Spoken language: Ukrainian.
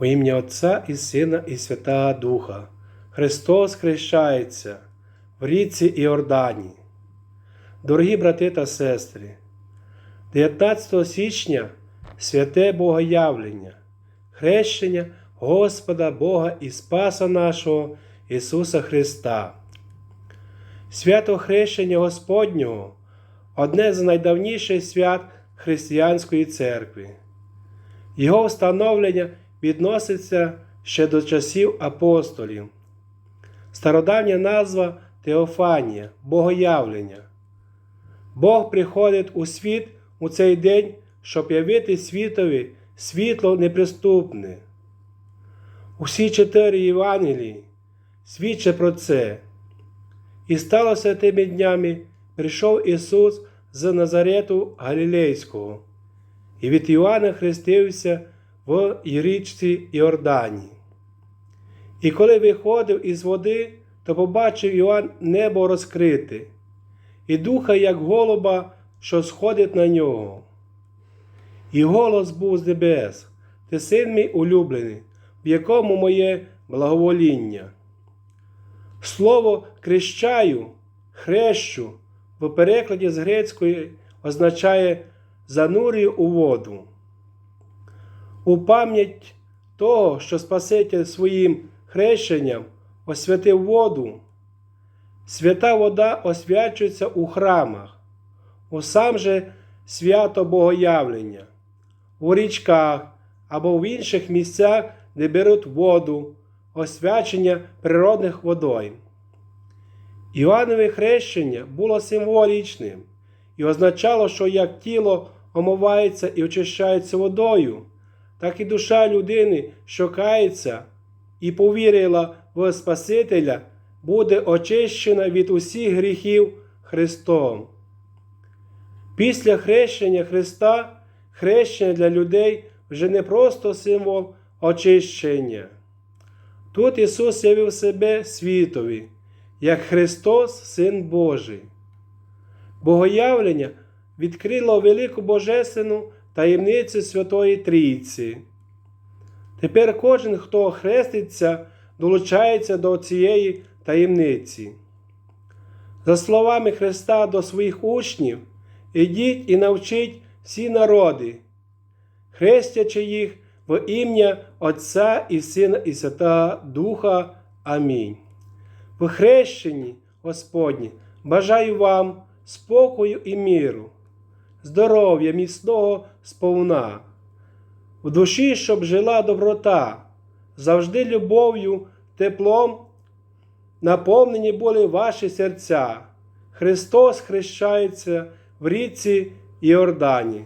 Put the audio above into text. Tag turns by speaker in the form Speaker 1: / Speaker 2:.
Speaker 1: У ім'я Отця і Сина, і Святого Духа. Христос хрещається в річці Іордані. Дорогі брати та сестри, 19 січня святе Богоявлення, хрещення Господа Бога і Спаса нашого Ісуса Христа. Свято хрещення Господнього одне з найдавніших свят Християнської церкви. Його встановлення відноситься ще до часів апостолів. Стародавня назва Теофанія, Богоявлення. Бог приходить у світ у цей день, щоб явити світові світло неприступне. Усі чотири Євангелії свідчать про це. І сталося тими днями, прийшов Ісус з Назарету Галілейського, і від Іоанна хрестився в річці Іордані. І коли виходив із води, то побачив Іоанн небо розкрите, і духа, як голуба, що сходить на нього. І голос був з небес, ти син мій улюблений, в якому моє благовоління. Слово крещаю, хрещу в перекладі з грецької означає занурюю у воду. У пам'ять того, що Спаситель своїм хрещенням освятив воду, свята вода освячується у храмах, у сам же свято Богоявлення, у річках або в інших місцях, де беруть воду, освячення природних водойм. Іоаннове хрещення було символічним і означало, що як тіло омивається і очищається водою, так і душа людини, що кається і повірила в Спасителя, буде очищена від усіх гріхів Христом. Після хрещення Христа хрещення для людей вже не просто символ очищення. Тут Ісус явив себе світові, як Христос, Син Божий. Богоявлення відкрило велику божественну таємницю Святої Трійці. Тепер кожен, хто хреститься, долучається до цієї таємниці. За словами Христа до своїх учнів, ідіть і навчіть всі народи, хрестячи їх в ім'я Отця і Сина і Святого Духа. Амінь. В хрещенні, Господні, бажаю вам спокою і міру, здоров'я міцного сповна, в душі, щоб жила доброта, завжди любов'ю, теплом, наповнені були ваші серця. Христос хрещається в ріці Іордані.